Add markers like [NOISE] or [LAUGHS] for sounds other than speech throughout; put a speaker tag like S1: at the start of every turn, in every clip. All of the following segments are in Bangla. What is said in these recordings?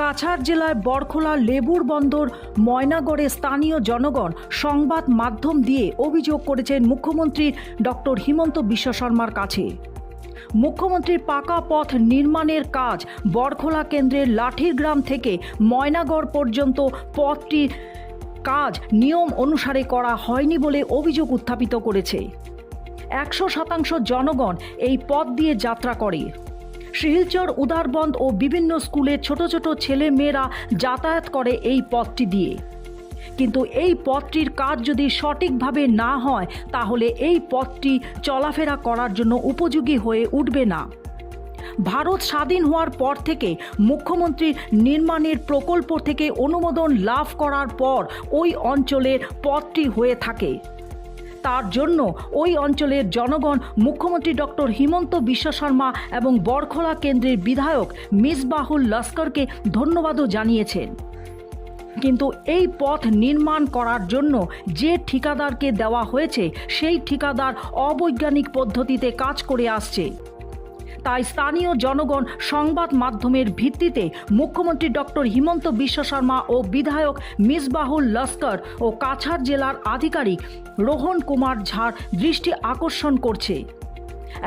S1: কাছাড় জেলায় বরখোলা লেবুর বন্দর ময়নাগড়ে স্থানীয় জনগণ সংবাদ মাধ্যম দিয়ে অভিযোগ করেছেন মুখ্যমন্ত্রী ডক্টর হিমন্ত বিশ্ব শর্মার কাছে। মুখ্যমন্ত্রীর পাকা পথ নির্মাণের কাজ বরখোলা কেন্দ্রের লাঠির গ্রাম থেকে ময়নাগড় পর্যন্ত পথটির কাজ নিয়ম অনুসারে করা হয়নি বলে অভিযোগ উত্থাপিত করেছে। একশো শতাংশ জনগণ এই পথ দিয়ে যাত্রা করে। শিলচর, উদারবন্দ ও বিভিন্ন স্কুলে ছোট ছোট ছেলে মেয়েরা যাতায়াত করে এই পথটি দিয়ে। কিন্তু এই পথটির কাজ যদি সঠিকভাবে না হয়, তাহলে এই পথটি চলাফেরা করার জন্য উপযোগী হয়ে উঠবে না। ভারত স্বাধীন হওয়ার পর থেকে মুখ্যমন্ত্রীর নির্মাণের প্রকল্প থেকে অনুমোদন লাভ করার পর ওই অঞ্চলের পথটি হয়ে থাকে। তার জন্য ওই অঞ্চলের জনগণ মুখ্যমন্ত্রী ডক্টর হিমন্ত বিশ্ব শর্মা এবং বরখোলা কেন্দ্রের বিধায়ক মিসবাহুল লস্করকে ধন্যবাদও জানিয়েছেন। কিন্তু এই পথ নির্মাণ করার জন্য যে ঠিকাদারকে দেওয়া হয়েছে, সেই ঠিকাদার অবৈজ্ঞানিক পদ্ধতিতে কাজ করে আসছে। তাই স্থানীয় জনগণ সংবাদ মাধ্যমের ভিত্তিতে মুখ্যমন্ত্রী ডক্টর হিমন্ত বিশ্ব শর্মা ও বিধায়ক মিসবাহুল লস্কর ও কাছাড় জেলার আধিকারিক রোহন কুমার ঝাড় দৃষ্টি আকর্ষণ করছে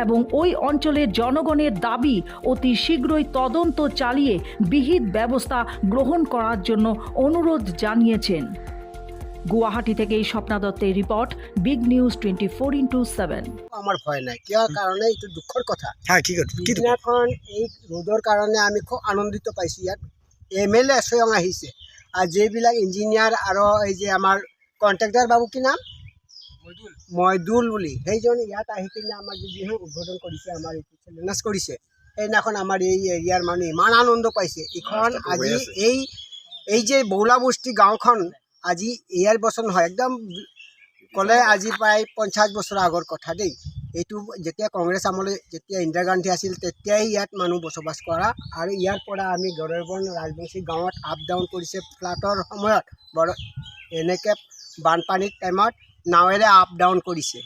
S1: এবং ওই অঞ্চলের জনগণের দাবি অতি শীঘ্রই তদন্ত চালিয়ে বিহিত ব্যবস্থা গ্রহণ করার জন্য অনুরোধ জানিয়েছেন। গুয়াহাটি থেকে এই স্বপ্না দত্তের report big news twenty four into seven
S2: আমার ভয় নাই। কিয় কাৰণে এইটো দুখৰ কথা।
S3: হ্যাঁ কি
S2: সিদিনাখন এই ৰ'দৰ কাৰণে আমি খুব আনন্দিত পাইছোঁ ইয়াত। এম এল এ স্বয়ং আহিছে। আৰু যিবিলাক ইঞ্জিনিয়াৰ আৰু এই যে আমাৰ কণ্ট্ৰেক্টাৰ বাবু কি নাম? মইদুল। বুলি। সেইজন ইয়াত আহি কিনে আমাৰ যি বিহু উদ্বোধন কৰিছে আমাৰ এইটো চেলেঞ্জ কৰিছে। সেইদিনাখন আমাৰ এই এৰিয়াৰ মানুহে ইমান আনন্দ পাইছে। এইখন আজি এই এই যে বৌলা বস্তি গাঁওখন আজি ইয়াৰ বছৰ নহয় একদম ক'লে আজি প্ৰায় পঞ্চাছ বছৰৰ আগৰ কথা দেই। এইটো যেতিয়া কংগ্ৰেছ আমলৈ যেতিয়া ইন্দিৰা গান্ধী আছিল তেতিয়াই ইয়াত মানুহ বসবাস কৰা আৰু ইয়াৰ পৰা আমি গৰৈবন ৰাজবংশী গাঁৱত আপ ডাউন কৰিছে। ফ্লাটৰ সময়ত বৰ এনেকৈ বানপানীৰ টাইমত নাৱেৰে আপ ডাউন কৰিছে।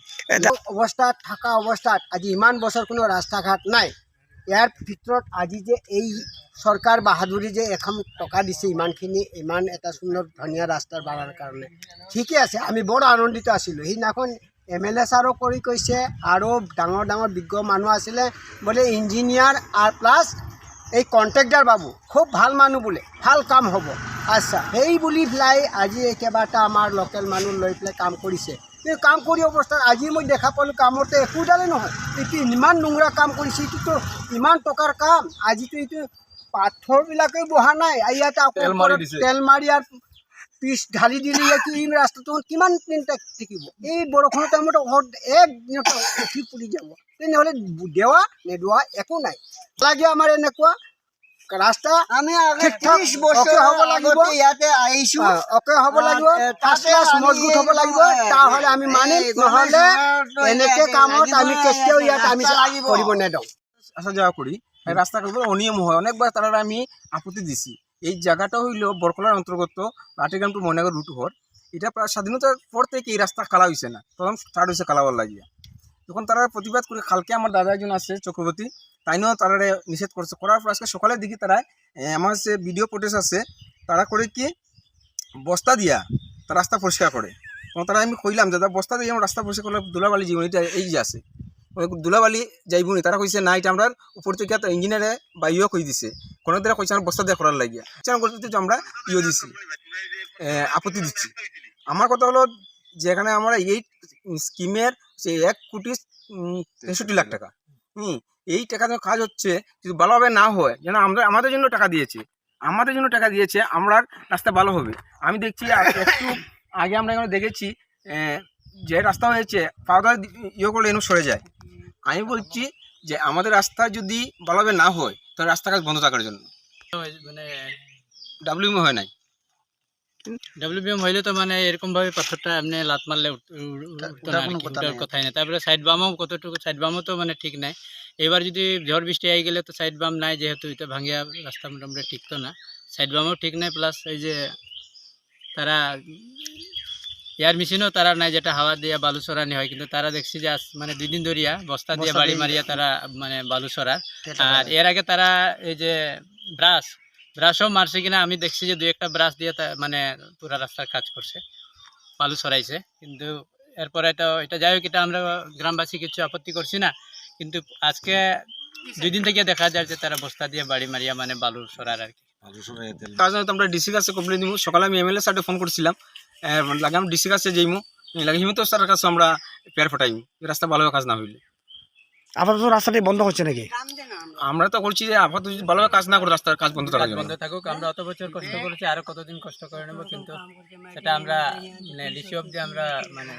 S2: অৱস্থাত থকা অৱস্থাত আজি ইমান বছৰ কোনো ৰাস্তা ঘাট নাই। ইয়াৰ ভিতৰত আজি যে এই চৰকাৰ বাহাদুৰি যে এখন টকা দিছে, ইমানখিনি, ইমান এটা সুন্দৰ ধুনীয়া ৰাস্তাৰ বনাৰ কাৰণে। ঠিকে আছে, আমি বৰ আনন্দিত আছিলোঁ। সেইদিনাখন এম এল এ ছাৰো কৰি কৈছে, আৰু ডাঙৰ ডাঙৰ বিজ্ঞ মানুহ আছিলে, বোলে ইঞ্জিনিয়াৰ আৰু প্লাছ এই কণ্ট্ৰেক্টাৰ বাবু, খুব ভালো মানুহ বোলে, ভালো কাম হ'ব। আচ্ছা সেই বুলি পেলাই আজি কেইবাটা আমাৰ লোকেল মানুহ লৈ পেলাই কাম কৰিছে। এই কাম কৰি অৱস্থাত আজি মই দেখা পালোঁ কামতে একোডালে নহয়। এইটো ইমান নোংৰা কাম কৰিছে এইটোতো ইমান টকাৰ কাম। আজিতো এইটো পাথৰবিলাকেই বহা নাই। ইয়াতে
S4: তেল মাৰি
S2: আৰু পিচ ঢালি দিলে ইয়াতে এই ৰাস্তাটো কিমান দিন থাকিব? এই বৰষুণৰ টাইমত এক দিনত উঠি পুৰি যাব। তেনেহ'লে দেৱা নেদোৱা একো নাই। লাগে আমাৰ এনেকুৱা। ৰাস্তা
S5: আমি ত্ৰিশ বছৰ
S2: হ'ব লাগিব।
S5: ইয়াতে আহিছো
S2: অকে হ'ব লাগিব। ফাৰ্ষ্ট ক্লাছ মজবুত হ'ব লাগিব।
S5: এ,
S2: তাহ'লে আমি মানিম নহ'লে এনেকে কামত আমি কেতিয়াও ইয়াত আমি। কৰিব নেদওঁ
S4: আসা যাওয়া করি। এই রাস্তাগুলো অনিয়ম হয়। অনেকবার তারা আমি আপত্তি দিছি। এই জায়গাটা হইল বরকলার অন্তর্গত লাঠিগ্রাম টু ময়নাগর রুট হর এটা প্রায় স্বাধীনতার পর থেকে এই রাস্তা খালা হয়েছে না। তখন স্টার্ট হয়েছে খালাবার লাগিয়া। তখন তারা প্রতিবাদ করে কালকে আমার দাদা একজন আছে চক্রবর্তী তাইনও তারা নিষেধ করছে। করার পর আজকে সকালের দিকে তারা আমার যে ভিডিও ফুটেজ আছে, তারা করে কি, বস্তা দিয়া তার রাস্তা পরিষ্কার করে। তারা আমি কইলাম দাদা, বস্তা দিয়ে আমার রাস্তা পরিষ্কার করলে ধুলাবালি জীবনীটা এই যে আছে। ওই ধুলাবালি যাইবনি। তারা কইছে, না, এটা আমরা উপর থেকে ইঞ্জিনিয়ারে বাইও কই দিছে। কোনো তারা কইছে আমার বস্তা দিয়ে করার লাগিয়া। করতে আমরা ইয়ে দিছি। আপত্তি দিচ্ছি। আমার কথা হলো, যেখানে আমরা এই স্কিমের এক কোটি তেষট্টি লাখ টাকা। হুম এই টাকা কাজ হচ্ছে যদি ভালোভাবে না হয় যেন আমরা আমাদের জন্য টাকা দিয়েছে। আমাদের জন্য টাকা দিয়েছে আমরা রাস্তা ভালো হবে। আমি দেখছি আর একটু [LAUGHS] আগে আমরা এখানে দেখেছি যে রাস্তা হয়েছে পাউডার ইয়ে করলে এনে সরে যায়। আমি বলছি যে আমাদের রাস্তা যদি ভালোভাবে না হয় তাহলে রাস্তা কাজ বন্ধ থাকার জন্য।
S6: মানে
S4: ডাব্লিউএম হয় নাই।
S6: ডাব্লিউবিএম হইলে তো মানে এরকম ভাবে পাথরটা এমনি লাত মারলে না। কথাই নাই। তারপরে সাইড বামও কতটুকু সাইড বামও তো মানে ঠিক নাই। এবার যদি ঝড় বৃষ্টি আই গেলে তো সাইড বাম নাই যেহেতু এটা ভাঙিয়া রাস্তা মোটামুটি ঠিকতো না। সাইড বামও ঠিক নাই প্লাস এই যে তারা এয়ার মেশিনও তারা নাই যেটা হাওয়া দিয়ে বালু সরানি হয়। কিন্তু তারা দেখছি যে মানে দুই দিন ধরিয়া বস্তা দিয়ে বাড়ি মারিয়া তারা মানে বালু সরার। আর এর আগে তারা এই যে ব্রাশ ব্রাশও মারছে কিনা আমি দেখছি যে দুই একটা ব্রাশ দিয়ে মানে পুরা রাস্তার কাজ করছে। বালু সরাইছে কিন্তু এরপরে তো এটা যাই হোক এটা আমরা গ্রামবাসী কিছু আপত্তি করছি না। কিন্তু আজকে দুই দিন থেকে দেখা যায় যে তারা বস্তা দিয়ে বাড়ি মারিয়া মানে বালু সরার আর কি।
S4: তার জন্য তো আমরা ডিসি কাছে কমপ্লেন দিব সকালে আমি এমএলএ স্যারকে ফোন করছিলাম। লাগে আমি ডিসি কাছে যাইমু। লাগে হিমন্ত স্যারের কাছে আমরা পেয়ার ফাটাইমু। রাস্তা ভালোভাবে কাজ না হইলে।
S3: আপাতত রাস্তাটি বন্ধ হচ্ছে নাকি?
S4: আমরা তো করছি যে আপাতত যদি ভালোভাবে কাজ না করে রাস্তার কাজ বন্ধ থাকার
S6: কাজ
S4: জন্য
S6: বন্ধ থাকুক আমরা অত বছর কষ্ট করেছি আরও কতদিন কষ্ট করে নেব কিন্তু সেটা আমরা মানে ডিসি অব্দি আমরা মানে